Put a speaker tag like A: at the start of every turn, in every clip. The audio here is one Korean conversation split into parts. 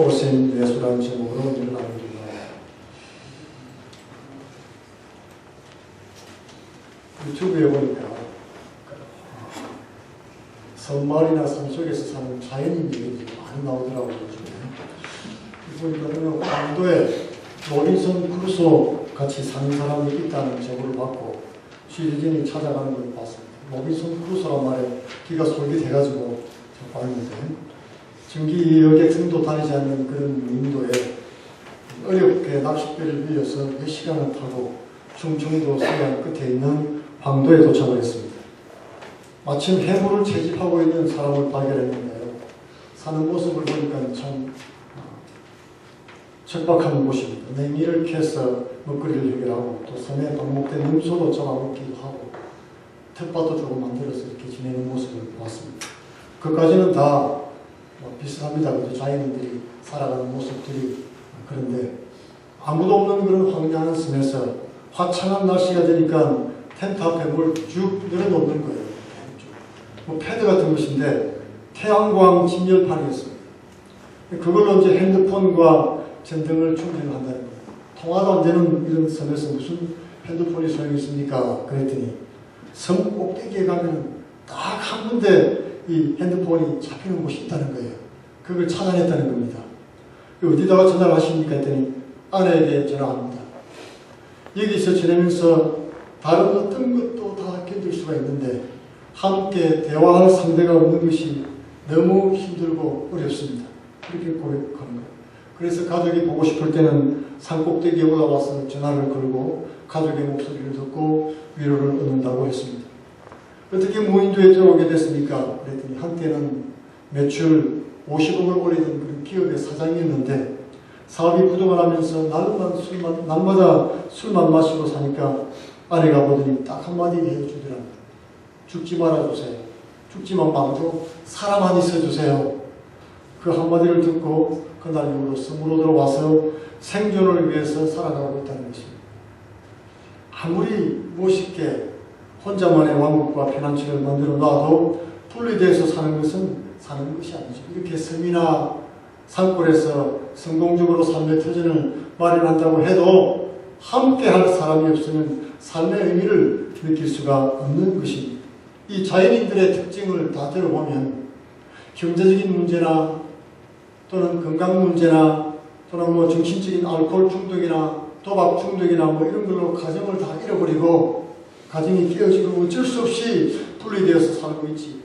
A: 오센 예수라는 제목으로 오늘 나누기를 유튜브에 보니까 섬마을이나 산속에서 사는 자연인들이 많이 나오더라고요. 보니까 강도에 로빈son 크루소 같이 사는 사람이 있다는 제보를 받고 취재진이 찾아가는 걸 봤습니다. 로빈son 크루소란 말에 귀가 솔깃해가지고 저 봤는데 전기 여객선도 다니지 않는 그런 인도에 어렵게 낚싯배를 빌려서 몇 시간을 타고 충청도 서해안 끝에 있는 황도에 도착을 했습니다. 마침 해물을 채집하고 있는 사람을 발견했는데요. 사는 모습을 보니까 참 어, 척박한 곳입니다. 냉이를 캐서 먹거리를 해결하고 또 섬에 방목된 음소도 잡아먹기도 하고 텃밭도 조금 만들어서 이렇게 지내는 모습을 보았습니다. 그까지는 다 뭐 비슷합니다. 그죠? 자연인들이 살아가는 모습들이 그런데 아무도 없는 그런 황량한 섬에서 화창한 날씨가 되니까 텐트 앞에 뭘쭉 늘어놓는 거예요. 뭐 패드 같은 것인데 태양광 진열판이었습니다. 그걸로 이제 핸드폰과 전등을 충전한다는 거예요. 통화도 안 되는 이런 섬에서 무슨 핸드폰이 소용이 있습니까? 그랬더니 섬 꼭대기에 가면 딱 한 군데 이 핸드폰이 잡히는 곳이 있다는 거예요. 그걸 찾아냈다는 겁니다. 어디다가 전화를 하십니까? 했더니 아내에게 전화합니다. 여기서 지내면서 다른 어떤 것도 다 견딜 수가 있는데 함께 대화할 상대가 없는 것이 너무 힘들고 어렵습니다. 그렇게 고백하는 거예요. 그래서 가족이 보고 싶을 때는 산꼭대기에 올라와서 전화를 걸고 가족의 목소리를 듣고 위로를 얻는다고 했습니다. 어떻게 무인도에 들어오게 됐습니까? 그랬더니 한때는 매출 50억을 올리는 그런 기업의 사장이었는데 사업이 부도가 나면서 날만 술만, 날마다 술만 마시고 사니까 아내가 보더니 딱 한마디 해주더랍니다. 죽지 말아주세요. 죽지만 말고 사람 한 있어주세요. 그 한마디를 듣고 그날 이후로 섬으로 들어와서 생존을 위해서 살아가고 있다는 것입니다. 아무리 멋있게 혼자만의 왕국과 피난처를 만들어 놔도 분리돼서 사는 것은 사는 것이 아니죠. 이렇게 섬이나 산골에서 성공적으로 삶의 터전을 마련한다고 해도 함께 할 사람이 없으면 삶의 의미를 느낄 수가 없는 것입니다. 이 자연인들의 특징을 다 들어보면 경제적인 문제나 또는 건강 문제나 또는 뭐 정신적인 알코올 중독이나 도박 중독이나 뭐 이런 걸로 가정을 다 잃어버리고 가정이 깨어지고 어쩔 수 없이 분리되어서 살고 있지.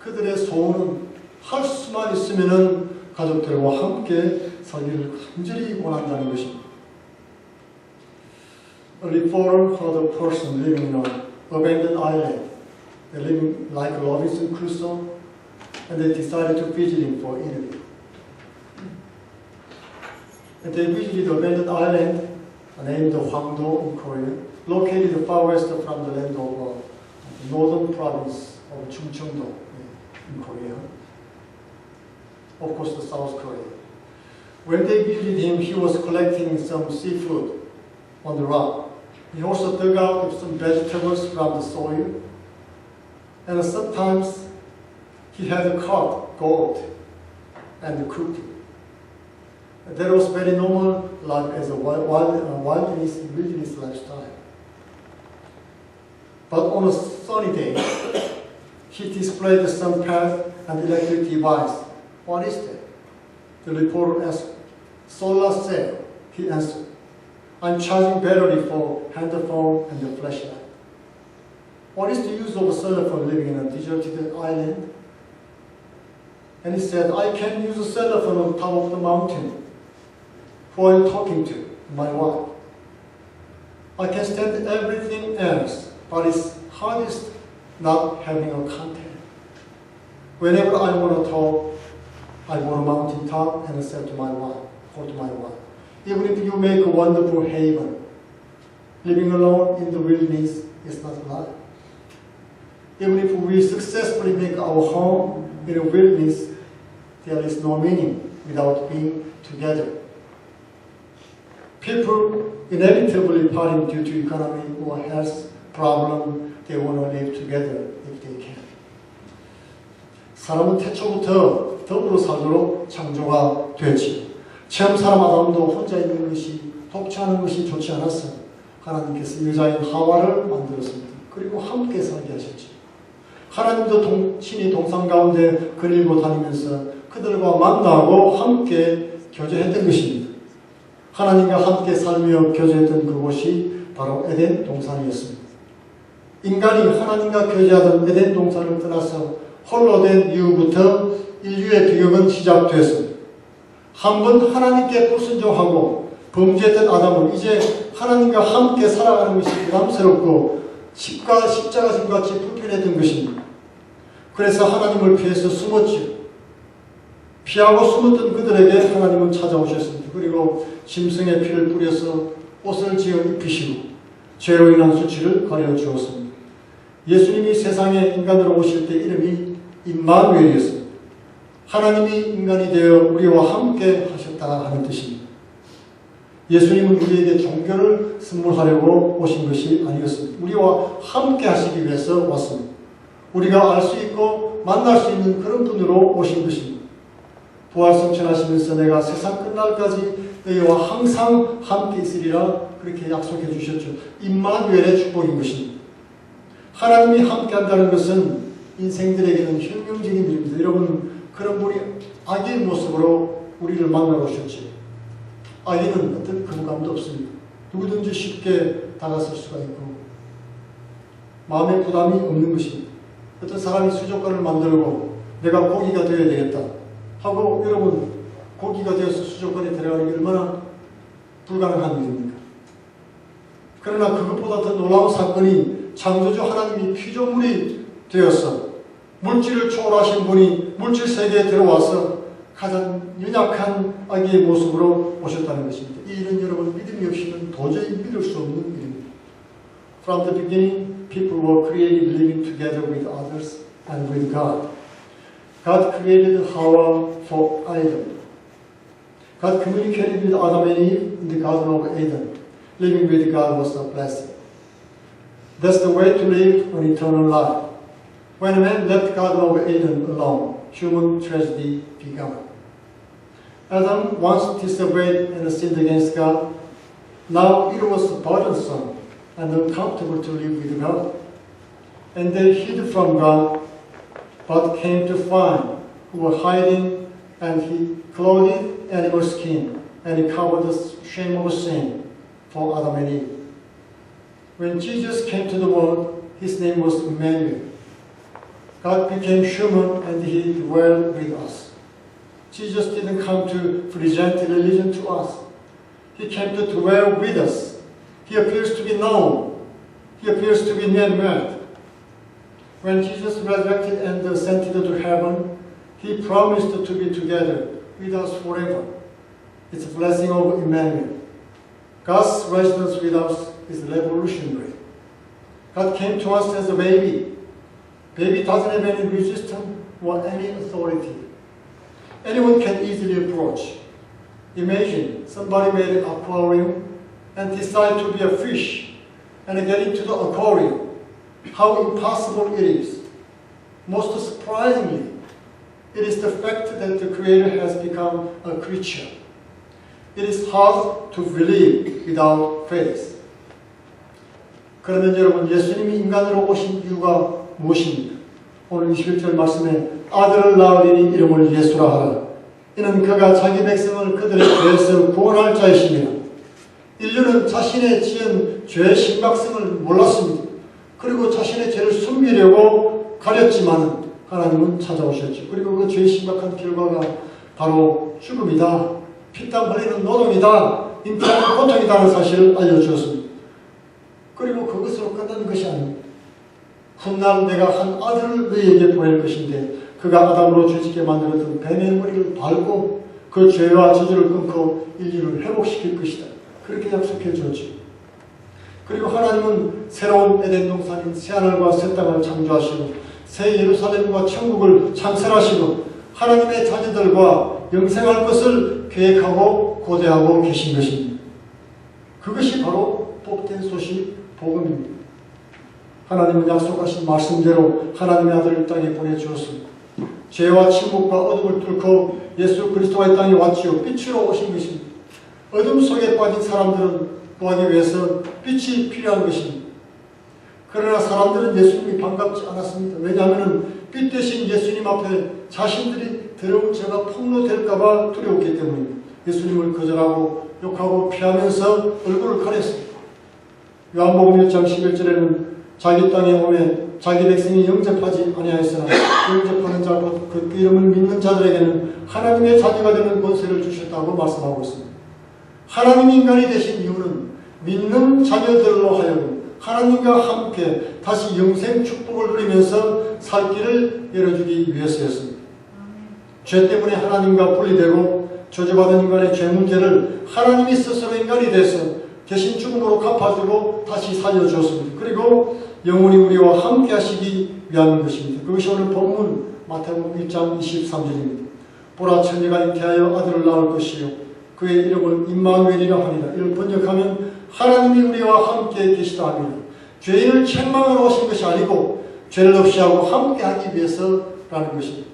A: 그들의 소원은 할 수만 있으면은 가족들과 함께 살기를 간절히 원한다는 것입니다. A reporter heard a person living in an abandoned island. They're living like Robinson Crusoe, and they decided to visit him for interview. And they visited the abandoned island named Hwangdo in Korea, located far west from the land of uh, the northern province of Chungcheongdo in Korea. Of course, the South Korea. When they visited him, he was collecting some seafood on the rock. He also dug out some vegetables from the soil. And sometimes he had caught goat and cooked it. That was very normal life as a wild, wild, uh, wilderness, wilderness lifestyle. But on a sunny day, he displayed some pad and electric device. What is that? The reporter asked. Solar cell, he answered. I'm charging battery for handphone and the flashlight. What is the use of a cell phone living in a deserted island? And he said, I can use a cell phone on top of the mountain who I'm talking to, my wife. I can stand everything else, but it's hardest not having a contact. Whenever I want to talk, I go to mountain top and say to my wife, or to my wife, even if you make a wonderful haven, living alone in the wilderness is not life. Even if we successfully make our home in a wilderness, there is no meaning without being together. People inevitably parting due to economy or health problem, they want to live together if they can. 사람은 태초부터 더불어 살도록 창조가 되었지. 처음 사람 아담도 혼자 있는 것이 독처하는 것이 좋지 않았어. 하나님께서 여자인 하와를 만들었습니다. 그리고 함께 살게 하셨지. 하나님도 동, 친히 동산 가운데 거닐고 다니면서 그들과 만나고 함께 교제했던 것입니다. 하나님과 함께 살며 교제했던 그곳이 바로 에덴 동산이었습니다. 인간이 하나님과 교제하던 에덴 동산을 떠나서 홀로 된 이후부터 인류의 비극은 시작되었습니다. 한 번 하나님께 불순종하고 범죄했던 아담은 이제 하나님과 함께 살아가는 것이 부담스럽고 십가, 십자가 심같이 불편했던 것입니다. 그래서 하나님을 피해서 숨었지요. 피하고 숨었던 그들에게 하나님은 찾아오셨습니다. 그리고 짐승의 피를 뿌려서 옷을 지어 입히시고 죄로 인한 수치를 가려 주었습니다. 예수님이 세상에 인간으로 오실 때 이름이 임마누엘이었습니다. 하나님이 인간이 되어 우리와 함께 하셨다 하는 뜻입니다. 예수님은 우리에게 종교를 선물하려고 오신 것이 아니었습니다. 우리와 함께 하시기 위해서 왔습니다. 우리가 알 수 있고 만날 수 있는 그런 분으로 오신 것입니다. 부활 성천하시면서 내가 세상 끝날까지 너희와 항상 함께 있으리라 그렇게 약속해 주셨죠. 임마누엘의 축복인 것입니다. 하나님이 함께 한다는 것은 인생들에게는 혁명적인 일입니다. 여러분 그런 분이 아기의 모습으로 우리를 만나러 오셨지. 아기는 어떤 거부감도 없습니다. 누구든지 쉽게 다가설 수가 있고 마음의 부담이 없는 것입니다. 어떤 사람이 수족관을 만들고 내가 고기가 되어야 되겠다 하고 여러분 고기가 되어서 수족관에 들어가는 게 얼마나 불가능한 일입니까? 그러나 그것보다 더 놀라운 사건이 창조주 하나님이 피조물이 되어서 물질을 초월하신 분이 물질 세계에 들어와서 가장 연약한 아기의 모습으로 오셨다는 것입니다. 이 일은 여러분 믿음이 없이는 도저히 믿을 수 없는 일입니다. From the beginning, people were created living together with others and with God. God created Hawa for Adam. God communicated with Adam and Eve in the Garden of Eden. Living with God was a blessing. That's the way to live an eternal life. When a man left Garden of Eden alone, human tragedy began. Adam once disobeyed and sinned against God. Now it was burdensome and uncomfortable to live with God. And they hid from God, but came to find who were hiding, and he clothed animal skin, and he covered the shame of sin for Adam and Eve. When Jesus came to the world, his name was Emmanuel. God became human and he dwelled with us. Jesus didn't come to present religion to us. He came to dwell with us. He appears to be known. He appears to be man-made. When Jesus resurrected and ascended to heaven, he promised to be together with us forever. It's a blessing of Emmanuel. God's residence with us is revolutionary. God came to us as a baby. Baby doesn't have any resistance or any authority. Anyone can easily approach. Imagine somebody made an aquarium and decided to be a fish and get into the aquarium. How impossible it is. Most surprisingly, it is the fact that the Creator has become a creature. It is hard to believe without faith. 그러면 여러분 예수님이 인간으로 오신 이유가 무엇입니까? 오늘 21절 말씀에 아들을 낳으리니 이름을 예수라 하라. 이는 그가 자기 백성을 그들의 죄에서 구원할 자이십니다. 인류는 자신의 지은 죄의 심각성을 몰랐습니다. 그리고 자신의 죄를 숨기려고 가렸지만 하나님은 찾아오셨죠. 그리고 그 죄의 심각한 결과가 바로 죽음이다. 피땀 흘리는 노동이다. 인태하는 고통이다는 사실을 알려주었습니다. 그리고 그것으로 끝난 것이 아닙니다. 훗날 내가 한 아들을 너희에게 보낼 것인데 그가 아담으로 죄짓게 만들었던 뱀의 머리를 밟고 그 죄와 저주를 끊고 인류를 회복시킬 것이다. 그렇게 약속해 주었죠. 그리고 하나님은 새로운 에덴 동산인 새하늘과 새 땅을 창조하시고 새 예루살렘과 천국을 창설하시고 하나님의 자녀들과 영생할 것을 계획하고 고대하고 계신 것입니다. 그것이 바로 복된 소식 복음입니다. 하나님은 약속하신 말씀대로 하나님의 아들을 땅에 보내주었습니다. 죄와 침묵과 어둠을 뚫고 예수 그리스도가 이 땅에 왔지요. 빛으로 오신 것입니다. 어둠 속에 빠진 사람들은 구하기 위해서 빛이 필요한 것입니다. 그러나 사람들은 예수님이 반갑지 않았습니다. 왜냐하면 빛 대신 예수님 앞에 자신들이 더러운 죄가 폭로될까봐 두려웠기 때문입니다. 예수님을 거절하고 욕하고 피하면서 얼굴을 가렸습니다. 요한복음 1장 11절에는 자기 땅에 오면 자기 백성이 영접하지 아니하였으나 영접하는 자, 그 이름을 믿는 자들에게는 하나님의 자녀가 되는 권세를 주셨다고 말씀하고 있습니다. 하나님 인간이 되신 이유는 믿는 자녀들로 하여금 하나님과 함께 다시 영생 축복을 누리면서 살 길을 열어주기 위해서였습니다. 죄 때문에 하나님과 분리되고 저주받은 인간의 죄 문제를 하나님이 스스로 인간이 돼서 대신 죽음으로 갚아주고 다시 살려주었습니다. 그리고 영원히 우리와 함께 하시기 위한 것입니다. 그것이 오늘 본문 마태복음 1장 23절입니다. 보라 처녀가 잉태하여 아들을 낳을 것이요 그의 이름을 임마누엘이라 하니라. 이를 번역하면 하나님이 우리와 함께 계시다 합니다. 죄인을 책망하러 오신 것이 아니고 죄를 없이 하고 함께 하기 위해서라는 것입니다.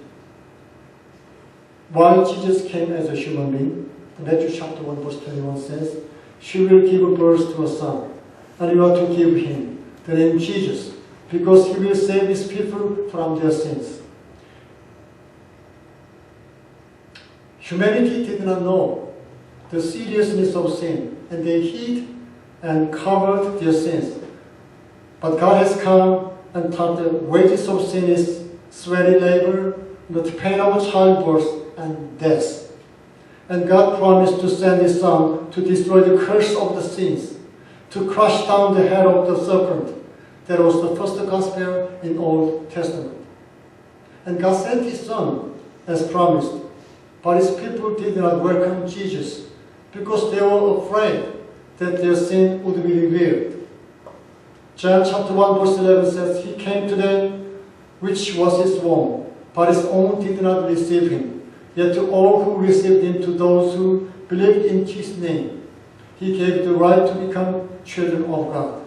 A: While Jesus came as a human being, Matthew chapter 1 verse 21 says, She will give birth to a son, and you are to give him the name Jesus, because he will save his people from their sins. Humanity did not know the seriousness of sin, and they hid and covered their sins. But God has come and taught the wages of sin is sweaty labor, the pain of childbirth, and death. And God promised to send His Son to destroy the curse of the sins, to crush down the head of the serpent. That was the first gospel in Old Testament. And God sent His Son as promised, but His people did not welcome Jesus because they were afraid that their sin would be revealed. John chapter 1 verse 11 says, He came to them, which was His own, but His own did not receive Him. Yet to all who received him, to those who believed in his name, he gave the right to become children of God.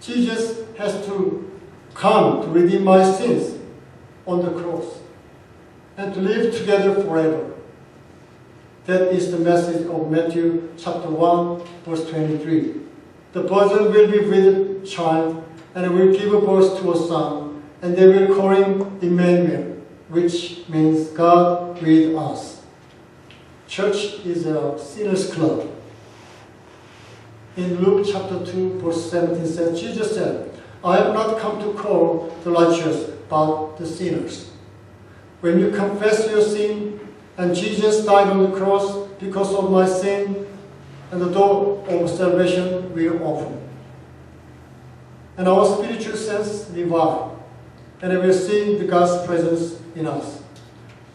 A: Jesus has to come to redeem my sins on the cross and to live together forever. That is the message of Matthew chapter 1, verse 23. The virgin will be with child and will give birth to a son, and they will call him Emmanuel which means God with us. Church is a sinners club. In Luke chapter 2, verse 17 says, Jesus said, I have not come to call the righteous, but the sinners. When you confess your sin, and Jesus died on the cross because of my sin, and the door of salvation will open. And our spiritual sense revive, and we will see the God's presence us.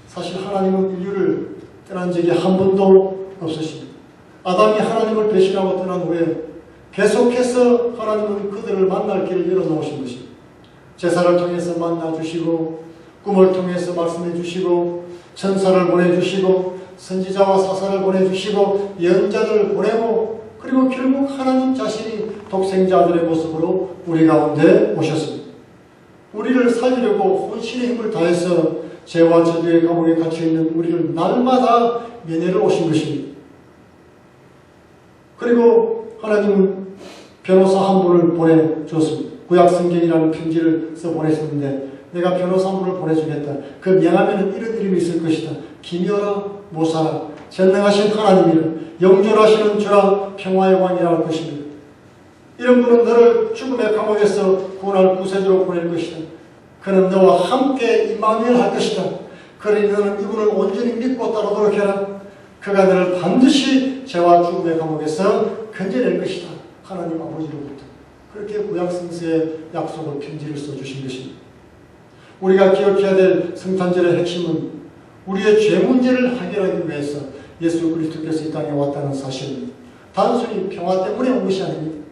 A: 사실 하나님은 인류를 떠난 적이 한 번도 없으십니다. 아담이 하나님을 배신하고 떠난 후에 계속해서 하나님은 그들을 만날 길을 열어놓으신 것입니다. 제사를 통해서 만나주시고 꿈을 통해서 말씀해 주시고 천사를 보내주시고 선지자와 사사를 보내주시고 예언자들을 보내고 그리고 결국 하나님 자신이 독생자 들의 모습으로 우리 가운데 오셨습니다. 우리를 살리려고 혼신의 힘을 다해서 죄와 저주의 감옥에 갇혀있는 우리를 날마다 면회를 오신 것입니다. 그리고 하나님은 변호사 한 분을 보내줬습니다. 구약성경이라는 편지를 써 보냈었는데 내가 변호사 한 분을 보내주겠다. 그 명하면 이런 이름이 있을 것이다. 기묘라 모사라 전능하신 하나님이라 영존하시는 주라 평화의 왕이라 할 것입니다. 이런 분은 너를 죽음의 감옥에서 구원할 구세주로 보낼 것이다. 그는 너와 함께 임마누엘 할 것이다. 그러니 너는 이분을 온전히 믿고 따르도록 해라. 그가 너를 반드시 죄와 죽음의 감옥에서 건져낼 것이다. 하나님 아버지로부터. 그렇게 구약성서의 약속을 편지를 써주신 것입니다. 우리가 기억해야 될 성탄절의 핵심은 우리의 죄 문제를 해결하기 위해서 예수 그리스도께서 이 땅에 왔다는 사실입니다. 단순히 평화 때문에 온 것이 아닙니다.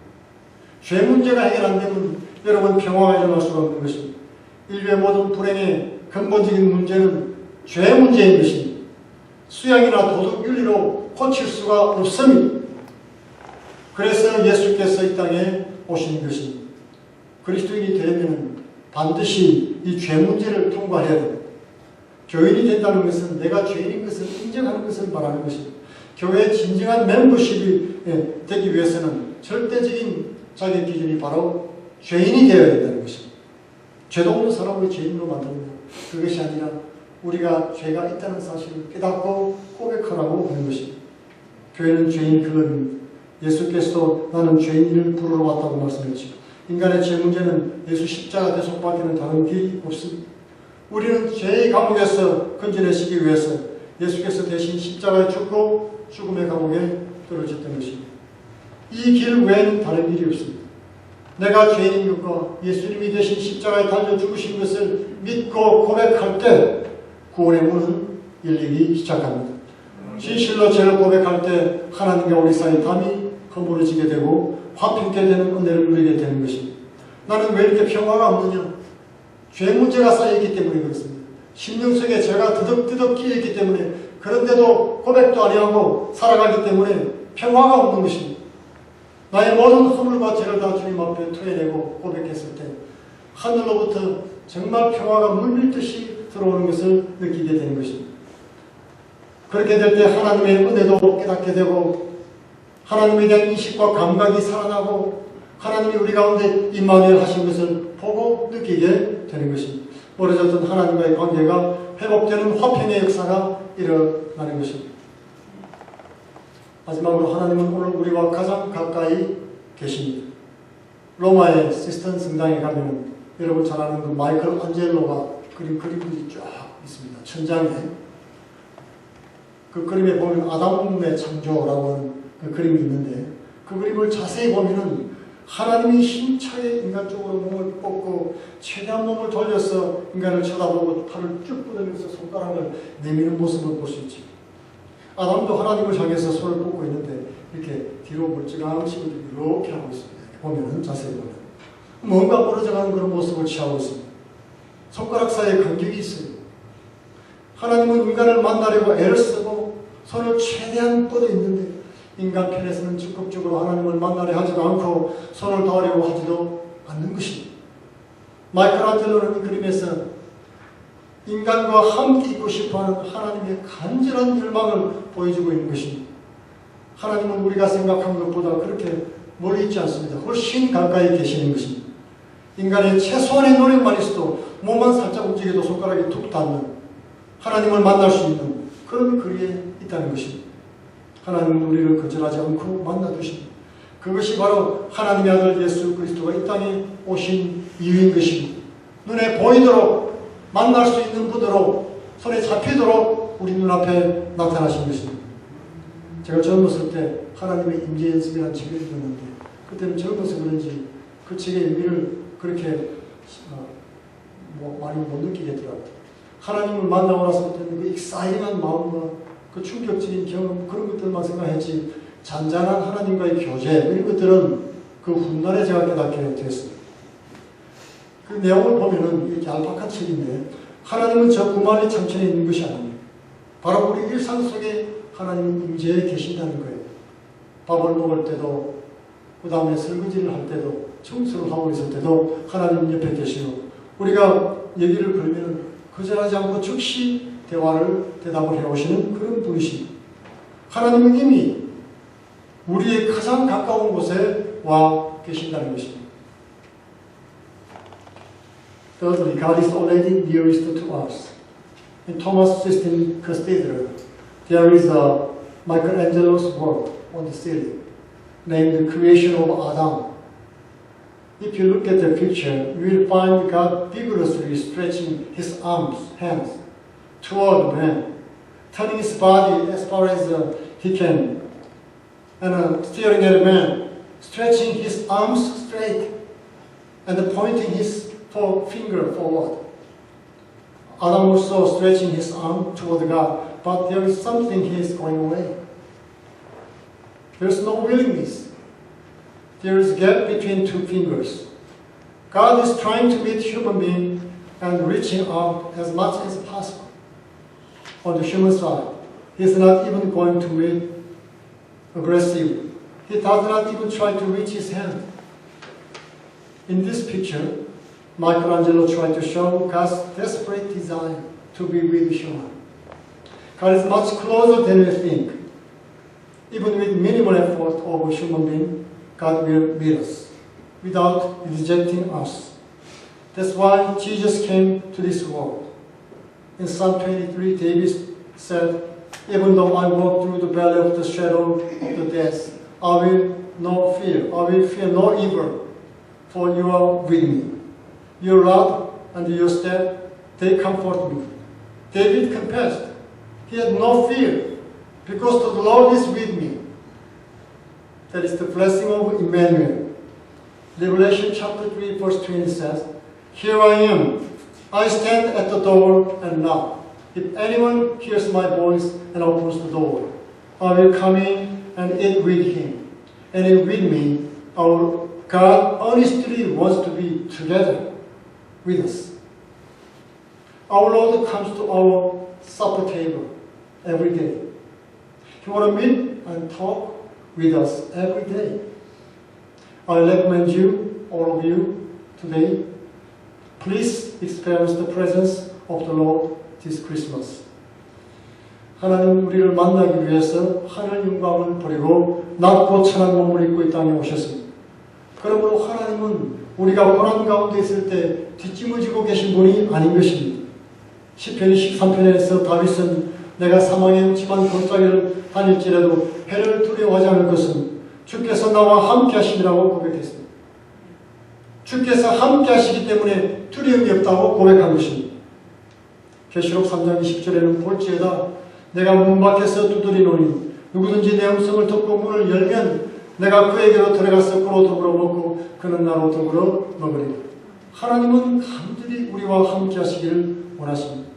A: 죄 문제가 해결 안 되면 여러분 평화가 일어날 수가 없는 것입니다. 인류의 모든 불행의 근본적인 문제는 죄 문제인 것입니다. 수양이나 도덕 윤리로 고칠 수가 없습니다. 그래서 예수께서 이 땅에 오신 것입니다. 그리스도인이 되려면 반드시 이 죄 문제를 통과해야 됩니다. 교인이 된다는 것은 내가 죄인인 것을 인정하는 것을 말하는 것입니다. 교회의 진정한 멤버십이 예, 되기 위해서는 절대적인 자기 기준이 바로 죄인이 되어야 된다는 것입니다. 죄도 없는 사람을 죄인으로 만듭니다. 그것이 아니라 우리가 죄가 있다는 사실을 깨닫고 고백하라고 하는 것입니다. 교회는 죄인 그건 예수께서도 나는 죄인을 부르러 왔다고 말씀했죠. 인간의 죄 문제는 예수 십자가 대속밖에는 다른 길이 없습니다. 우리는 죄의 감옥에서 건져내시기 위해서 예수께서 대신 십자가에 죽고 죽음의 감옥에 떨어졌던 것입니다. 이 길 외에는 다른 길이 없습니다. 내가 죄인인 것과 예수님이 대신 십자가에 달려 죽으신 것을 믿고 고백할 때 구원의 문은 열리기 시작합니다. 진실로 죄를 고백할 때 하나님과 우리 사이 담이 허물어지게 되고 화평케 되는 은혜를 누리게 되는 것입니다. 나는 왜 이렇게 평화가 없느냐? 죄 문제가 쌓여있기 때문에 그렇습니다. 심령 속에 죄가 드덕드덕 끼어있기 때문에 그런데도 고백도 아니하고 살아가기 때문에 평화가 없는 것입니다. 나의 모든 허물과 죄를 다 주님 앞에 토해내고 고백했을 때 하늘로부터 정말 평화가 물밀듯이 들어오는 것을 느끼게 되는 것입니다. 그렇게 될 때 하나님의 은혜도 깨닫게 되고 하나님에 대한 인식과 감각이 살아나고 하나님이 우리 가운데 임마누엘 하신 것을 보고 느끼게 되는 것입니다. 멀어졌던 하나님과의 관계가 회복되는 화평의 역사가 일어나는 것입니다. 마지막으로 하나님은 오늘 우리와 가장 가까이 계십니다. 로마의 시스턴 성당에 가면 여러분 잘 아는 그 마이클 안젤로가 그린 그림들이 쫙 있습니다. 천장에. 그 그림에 보면 아담의 창조라고 하는 그 그림이 있는데 그 그림을 자세히 보면은 하나님이 힘차게 인간 쪽으로 몸을 뻗고 최대한 몸을 돌려서 인간을 쳐다보고 팔을 쭉 뻗으면서 손가락을 내미는 모습을 볼 수 있지. 아담도 하나님을 향해서 손을 뻗고 있는데 이렇게 뒤로 멀쩡함식으로 이렇게 하고 있습니다. 보면은 자세히 보면 뭔가 부러져가는 그런 모습을 취하고 있습니다. 손가락 사이에 간격이 있어요. 하나님은 인간을 만나려고 애를 쓰고 손을 최대한 뻗어 있는데 인간 편에서는 적극적으로 하나님을 만나려 하지도 않고 손을 닿으려고 하지도 않는 것입니다. 마이클 안젤로는 이 그림에서 인간과 함께 있고 싶어하는 하나님의 간절한 열망을 보여주고 있는 것입니다. 하나님은 우리가 생각한 것보다 그렇게 멀리 있지 않습니다. 훨씬 가까이 계시는 것입니다. 인간의 최소한의 노력만 있어도 몸만 살짝 움직여도 손가락이 툭 닿는 하나님을 만날 수 있는 그런 거리에 있다는 것입니다. 하나님은 우리를 거절하지 않고 만나주십니다. 그것이 바로 하나님의 아들 예수 그리스도가 이 땅에 오신 이유인 것입니다. 눈에 보이도록 만날 수 있는 분으로 손에 잡히도록 우리 눈앞에 나타나신 것입니다. 제가 젊었을 때 하나님의 임재 연습이라는 책을 읽었는데 그때는 젊어서 그런지 그 책의 의미를 그렇게 어, 뭐 많이 못 느끼겠더라고요. 하나님을 만나고 나서 그 익사이링한 마음과 그 충격적인 경험 그런 것들만 생각했지 잔잔한 하나님과의 교제 이런 것들은 그 훗날에 제가 깨닫게 됐습니다. 그 내용을 보면은 이렇게 알파카 책인데 하나님은 저 구만리 창천에 있는 것이 아닙니다. 바로 우리 일상 속에 하나님은 임재해 계신다는 거예요. 밥을 먹을 때도 그 다음에 설거지를 할 때도 청소를 하고 있을 때도 하나님 옆에 계시고 우리가 얘기를 걸면 거절하지 않고 즉시 대화를 대답을 해오시는 그런 분이십니다. 하나님은 이미 우리의 가장 가까운 곳에 와 계신다는 것입니다. Thirdly, God is already nearest to us. In Thomas System Cathedral, there is a Michelangelo's work on the ceiling named The Creation of Adam. If you look at the picture, you will find God vigorously stretching his arms, hands toward man, turning his body as far as uh, he can, and uh, staring at man, stretching his arms straight, and pointing his fore- finger forward. Adam also stretching his arm toward God, but there is something he is going away. There is no willingness. There is gap between two fingers. God is trying to meet human being and reaching out as much as possible. On the human side, he is not even going to meet aggressive. He does not even try to reach his hand. In this picture, Michelangelo tried to show God's desperate desire to be with human. God is much closer than we think. Even with minimal effort of a human being, God will meet us without rejecting us. That's why Jesus came to this world. In Psalm 23, David said, Even though I walk through the valley of the shadow of the death, I will no fear. I will fear no evil, for you are with me. Your rod and your staff, they comfort me. David confessed. He had no fear, because the Lord is with me. That is the blessing of Emmanuel. Revelation chapter 3, verse 20 says, Here I am. I stand at the door and knock. If anyone hears my voice and opens the door, I will come in and eat with him, and with me. Our God honestly wants to be together with us. Our Lord comes to our supper table every day. He wants to meet and talk with us every day. I recommend you, all of you, today, please experience the presence of the Lord this Christmas. 하나님 우리를 만나기 위해서 하늘 영광을 버리고 낮고 천한 몸을 입고 이 땅에 오셨습니다. 그러므로 하나님은 우리가 고난 가운데 있을 때 뒷짐을 계신 분이 아닌 것입니다. 10편 13편에서 다윗은 내가 사망의 집안 골짜기를 다닐지라도 해를 두려워하지 않을 것은 주께서 나와 함께 하시리라고 고백했습니다. 주께서 함께 하시기 때문에 두려움이 없다고 고백한 것입니다. 계시록 3장 20절에는 볼지에다 내가 문 밖에서 두드리노니 누구든지 내 음성을 듣고 문을 열면 내가 그에게로 들어가서 그로 더불어 먹고 그는 나로 더불어 먹으리라. 하나님은 간절히 우리와 함께 하시기를 원하십니다.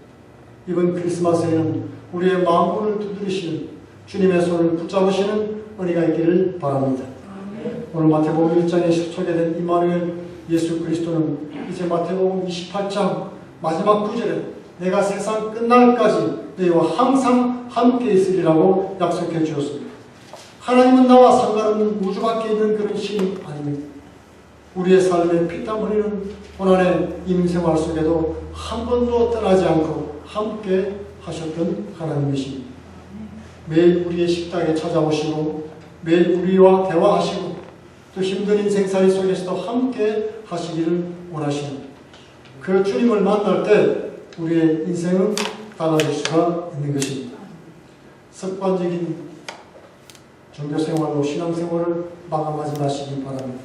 A: 이번 크리스마스에는 우리의 마음문을 두드리시는 주님의 손을 붙잡으시는 은혜가 있기를 바랍니다. 오늘 마태복음 1장에 소개된 이마누엘 예수 그리스도는 이제 마태복음 28장 마지막 구절에 내가 세상 끝날까지 너희와 항상 함께 있으리라고 약속해 주었습니다. 하나님은 나와 상관없는 우주 밖에 있는 그런 신이 아닙니다. 우리의 삶에 피땀 흘리는 고난의 임생활 속에도 한 번도 떠나지 않고 함께 하셨던 하나님이십니다. 매일 우리의 식탁에 찾아오시고 매일 우리와 대화하시고 또 힘든 인생살이 속에서도 함께 하시기를 원하시는 그 주님을 만날 때 우리의 인생은 달라질 수가 있는 것입니다. 습관적인 종교생활로 신앙생활을 마감하지 마시기 바랍니다.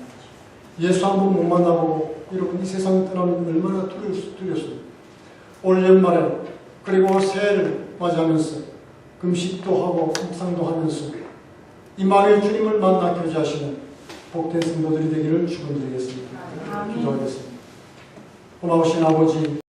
A: 예수 한 번 못 만나보고 여러분 이 세상 떠나면 얼마나 두렵, 두렵습니다. 올 연말에 그리고 새해를 맞이하면서 금식도 하고 묵상도 하면서 이마누엘 주님을 만나 교제하시는 복된 성도들이 되기를 축원드리겠습니다. 기도하겠습니다. 고마우신 아버지